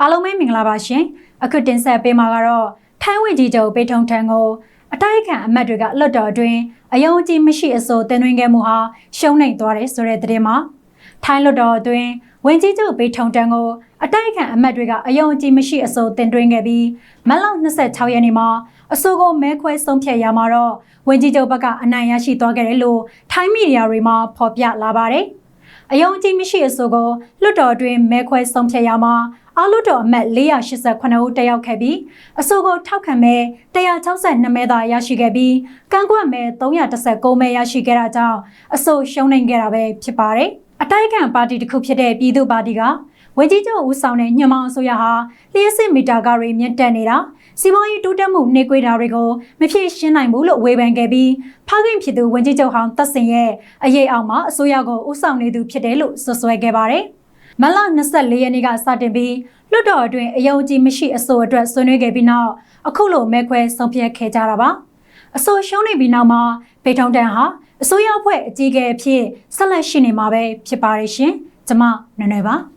အားလုံးပဲမင်္ဂလာပါရှင်အခုတင်ဆက်ပေးမှာကတော့ထိုင်းဝင်ကြီးချုပ်ပေထုံထံကိုအတိုက်အခံအမတ်တွေကလွတ်တော်အတွင်းအယုံကြည်မရှိအစိုးတင်သွင်းခဲ့မှုဟာရှုံးနိမ့်သွားတယ်ဆိုတဲ့သတင်းမှာထိုင်းလွတ်တော်အတွင်းဝင်ကြီးချုပ်ပေထုံထံကိုအတိုက်အခံအမတ်တွေကအယုံကြည်မရှိအစိုးတင်သွင်းခဲ့ပြီးမတ်လ26ရက်နေ့မှာအစိုးကိုမဲခွဲဆုံးဖြတ်ရမှာတော့ဝင်ကြီးချုပ်ဘက်ကအနိုင်ရရှိသွားခဲ့တယ်လို့ထိုင်းမီဒီယာတွေမှာဖော်ပြလာပါတယ် အယုံကြည်မရှိအဆိုကိုလွတ်တော်အတွင်းမဲခွဲဆုံးဖြတ်ရမှာအလွတ်တော်အမတ်489ဦးတက်ရောက်ခဲ့ပြီးအဆိုကိုထောက်ခံမဲ162မဲသာရရှိခဲ့ပြီးကန့်ကွက်မဲ319မဲရရှိခဲ့တာကြောင့်အဆိုရှုံးနိမ့်ခဲ့တာပဲဖြစ်ပါတယ်။အတိုက်အခံပါတီတစ်ခုဖြစ်တဲ့ပြည်သူ့ပါတီက ဝန်ကြီးချုပ်ဦးဆောင်တဲ့ညွှန်မောင်အစိုးရဟာလျှက်စစ်မီတာကားတွေမြင့်တက်နေတာစီးပွားရေးတိုးတက်မှုနှေးကွေးတာတွေကိုမဖြည့်ရှင်းနိုင်ဘူးလို့ဝေဖန်ခဲ့ပြီးဖခင်ဖြစ်သူဝန်ကြီးချုပ်ဟောင်းသက်စင်ရဲ့အရေးအောက်မှာအစိုးရကိုဦးဆောင်နေသူဖြစ်တယ်လို့ဆွဆွဲခဲ့ပါတယ်။မလ24ရက်နေ့ကစတင်ပြီးလွတ်တော်အတွင်းအယုံကြည်မရှိအဆိုအတွက်ဆွေးနွေးခဲ့ပြီးနောက်အခုလိုမဲခွဲဆုံးဖြတ်ခဲ့ကြတာပါ။အဆိုရှုံးနေပြီးနောက်မှာပေထုံတန်ဟာအစိုးရအဖွဲ့အကြီးအကဲအဖြစ်ဆက်လက်ရှိနေမှာပဲဖြစ်ပါရဲ့ရှင်။ကျွန်မနွယ်နွယ်ပါ။